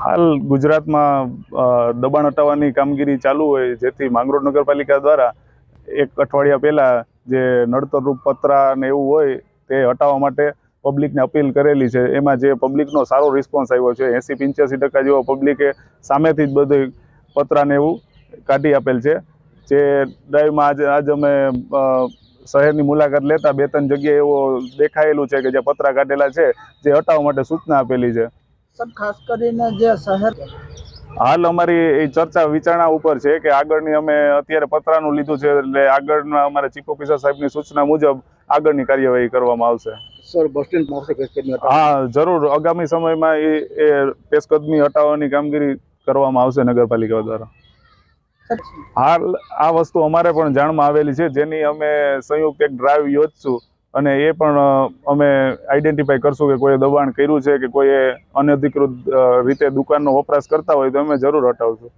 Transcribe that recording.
હાલ ગુજરાતમાં દબાણ હટાવવાની કામગીરી ચાલુ હોય, જેથી માંગરોળ નગરપાલિકા દ્વારા એક અઠવાડિયા પહેલાં જે નડતરરૂપ પતરા ને એવું હોય, તે હટાવવા માટે પબ્લિકને અપીલ કરેલી છે. એમાં જે પબ્લિકનો સારો રિસ્પોન્સ આવ્યો છે, એંસી પંચ્યાસી ટકા જેવો પબ્લિકે સામેથી જ બધું પતરાને એવું કાઢી આપેલ છે. જે ડ્રાઈવમાં આજે, આજ અમે શહેરની મુલાકાત લેતા બે ત્રણ જગ્યાએ એવો દેખાયેલું છે કે જે પતરા કાઢેલા છે, જે હટાવવા માટે સૂચના આપેલી છે. સર ખાસ કરીને જે શહેર હાલ અમારી એ ચર્ચા વિચારણા ઉપર છે કે આગળની અમે અત્યારે પતરાનું લીધું છે એટલે આગળના અમારે ચીફ ઓફિસર સાહેબની સૂચના મુજબ આગળની કાર્યવાહી કરવામાં આવશે. સર બસ સ્ટેન્ડ હા જરૂર. આગામી સમયમાં એ એ પેશકદમી હટાવવાની કામગીરી કરવામાં આવશે નગરપાલિકા દ્વારા. હાલ આ વસ્તુ અમારે પણ જાણમાં આવેલી છે. જેની અમે સંયુક્ત એક ડ્રાઈવ યોજશું. અને એ પણ અમે આઈડેન્ટિફાઈ કરશું કે કોઈએ દબાણ કર્યું છે કે કોઈએ અનધિકૃત રીતે દુકાનનો વપરાશ કરતા હોય તો અમે જરૂર હટાવશું.